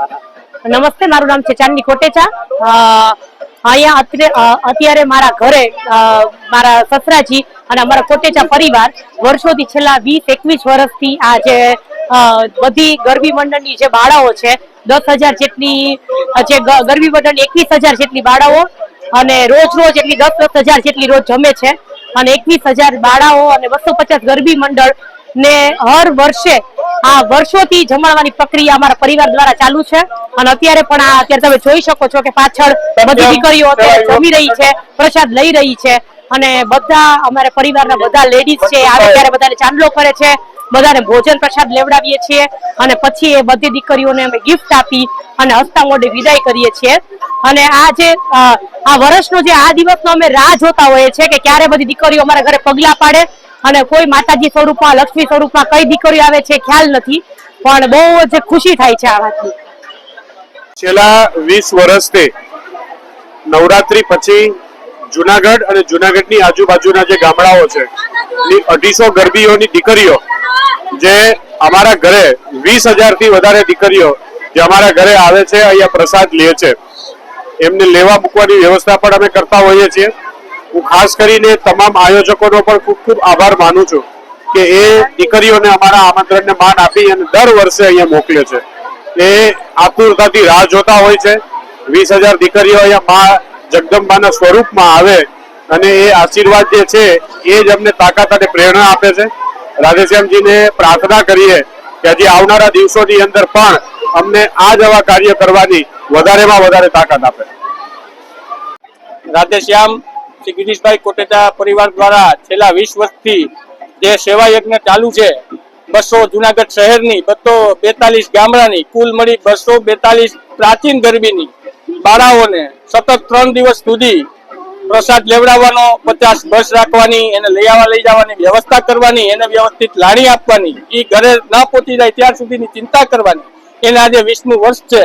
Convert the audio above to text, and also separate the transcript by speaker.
Speaker 1: નમસ્તે, મારું નામ છે ચાંદની કોટેચા અહીંયા અત્યારે મારા ઘરે મારા સસરાજી અને અમારા કોટેચા પરિવાર વર્ષોથી છેલ્લા વીસ, એકવીસ વર્ષથી આ જે બધી ગરબી મંડળની જે બાળાઓ છે, દસ હજાર જેટલી જે ગરબી મંડળની એકવીસ હજાર જેટલી બાળાઓ અને રોજ રોજ એટલી દસ દસ હજાર જેટલી રોજ જમે છે. અને એકવીસ હજાર બાળાઓ અને બસો પચાસ ગરબી મંડળ ને હર વર્ષે આ વર્ષોથી જમાડવાની પ્રક્રિયા અમારા પરિવાર દ્વારા ચાલુ છે. અને અત્યારે પણ આ અત્યારે તમે જોઈ શકો છો કે પાછળ બધી દીકરીઓ જમી રહી છે પ્રસાદ લઈ રહી છે. અને બધા અમારા પરિવારના બધા લેડીઝ છે આવે ત્યારે બધાને ચાંદલો કરે છે. બધાને ભોજન પ્રસાદ લેવડાવીએ છીએ. અને પછી એ બધી દીકરીઓને અમે ગિફ્ટ આપી અને હસ્તા મોઢે વિદાય કરીએ છીએ. અને આ જે આ વર્ષનો જે આ દિવસનો અમે રાહ જોતા હોઈએ છીએ કે ક્યારે બધી દીકરીઓ અમારા ઘરે પગલા પાડે અને કોઈ માતાજી સ્વરૂપમાં, લક્ષ્મી સ્વરૂપમાં કઈ દીકરીઓ આવે છે ખ્યાલ નથી, પણ બહુ જ ખુશી થાય છે આ વાતની.
Speaker 2: છેલ્લા વીસ વર્ષથી નવરાત્રી પછી જુનાગઢ અને જુનાગઢની આજુબાજુના જે ગામડાઓ છે, ની અઢીસો ગરબીઓની દીકરીઓ, જે અમારા ઘરે વીસ હજારથી વધારે દીકરીઓ જે અમારા ઘરે આવે છે, અહીંયા પ્રસાદ લે છે. એમને લેવા મૂકવાની વ્યવસ્થા પણ અમે કરતા હોઈએ છીએ. હું ખાસ કરીને તમામ આયોજકોનો પણ ખૂબ ખૂબ આભાર માનું છું કે એ દીકરીઓને અમારા આમંત્રણને માન આપી અને દર વર્ષે અહીંયા મોકલે છે. એ આતુરતાથી રાહ જોતા હોય છે. વીસ હજાર દીકરીઓ અહીંયા મા જગદંબાના સ્વરૂપમાં આવે અને એ આશીર્વાદ જે છે એ જ અમને તાકાત અને પ્રેરણા આપે છે. રાધેશ્યામજીને પ્રાર્થના કરીએ કે હજી આવનારા દિવસોની અંદર પણ અમને આ જ આવા કાર્ય કરવાની વધારેમાં વધારે તાકાત આપે.
Speaker 3: રાધેશ્યામ શ્રી ગિરીશભાઈ કોટેચા પરિવાર દ્વારા છેલ્લા વીસ વર્ષથી જે સેવા યજ્ઞ ચાલુ છે, બસો જુનાગઢ શહેરની, બસો બેતાલીસ ગામડાની, કુલ મળી બસો બેતાલીસ પ્રાચીન ગરબીની બાળાઓને સતત ત્રણ દિવસ સુધી પ્રસાદ લેવડાવવાનો, પચાસ બસ રાખવાની, એને લઈ આવવા લઈ જવાની, વ્યવસ્થા કરવાની, એને વ્યવસ્થિત લાણી આપવાની એ ઘરે ન પહોંચી જાય ત્યાર સુધીની ચિંતા કરવાની. એને આજે વીસમું વર્ષ છે.